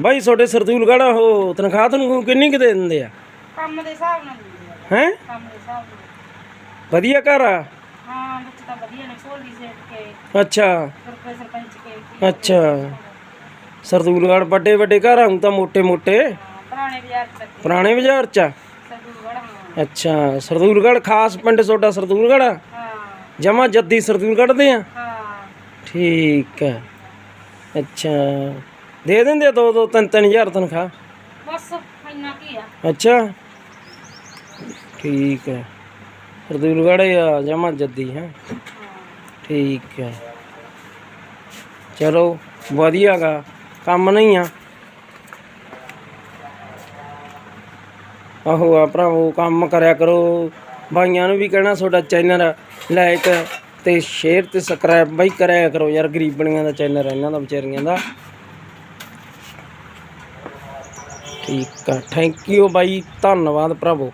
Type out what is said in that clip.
ਬਾਈ ਤੁਹਾਡੇ ਸਰਦੂਲਗੜਾ ਉਹ ਤਨਖਾਹ ਤੁਹਾਨੂੰ ਕਿੰਨੀ ਕਿ ਦੇ ਦਿੰਦੇ ਆ? ਕੰਮ ਦੇ ਹਿਸਾਬ ਨਾਲ ਦਿੰਦੇ ਹੈ? ਕੰਮ ਦੇ ਹਿਸਾਬ ਨਾਲ। ਵਧੀਆ ਘਰ ਆ? ਹਾਂ ਵਿੱਚ ਤਾਂ ਵਧੀਆ ਨੇ ਸੋਲੀ ਸੇਟ ਕੇ ਅੱਛਾ। ਸਰਪੰਚ ਸਰਪੰਚ ਕੇ ਕੀ ਅੱਛਾ। ਸਰਦੂਲਗੜ ਵੱਡੇ ਵੱਡੇ ਘਰ ਆ ਤਾਂ ਮੋٹے ਮੋٹے ਪੁਰਾਣੇ ਬਾਜ਼ਾਰ ਚ ਪੁਰਾਣੇ ਬਾਜ਼ਾਰ ਚ ਆ? ਸਰਦੂਗੜ ਹਾਂ। ਅੱਛਾ ਸਰਦੂਲਗੜ ਖਾਸ ਪਿੰਡ ਤੁਹਾਡਾ ਸਰਦੂਲਗੜ ਆ? ਹਾਂ। ਜਮਾ ਜੱਦੀ ਸਰਦੂਲਗੜ ਦੇ ਆ? ਹਾਂ। ਠੀਕ ਹੈ ਅੱਛਾ। ਦੇ ਦਿੰਦੇ ਆ ਦੋ ਦੋ ਤਿੰਨ ਤਿੰਨ ਹਜ਼ਾਰ ਤਨਖਾਹ? ਬਸ ਇੰਨਾ ਕੀ ਆ? ਅੱਛਾ। ਠੀਕ ਹੈ। ਸਰਦੂਲਗੜ੍ਹ ਆ ਜਮਾ ਜੱਦੀ ਹੈ। ਹਾਂ ਠੀਕ ਹੈ। ਚਲੋ ਵਧੀਆਗਾ। ਕੰਮ ਨਹੀਂ ਆ। ਆਹੋ ਆ ਭਰਾਵੋ ਕੰਮ ਕਰਿਆ ਕਰੋ। ਭਾਈਆਂ ਨੂੰ ਵੀ ਕਹਿਣਾ ਤੁਹਾਡਾ ਚੈਨਲ ਲਾਈਕ ਤੇ ਸ਼ੇਅਰ ਤੇ ਸਬਸਕ੍ਰਾਈਬ ਬਾਈ ਕਰਿਆ ਕਰੋ। ਯਾਰ ਗਰੀਬਣੀਆਂ ਦਾ ਚੈਨਲ ਇਹਨਾਂ ਦਾ ਵਿਚਾਰੀਆਂ ਦਾ। ਠੀਕ ਆ। ਥੈਂਕ ਯੂ ਬਾਈ ਧੰਨਵਾਦ ਭਰਾਵੋ।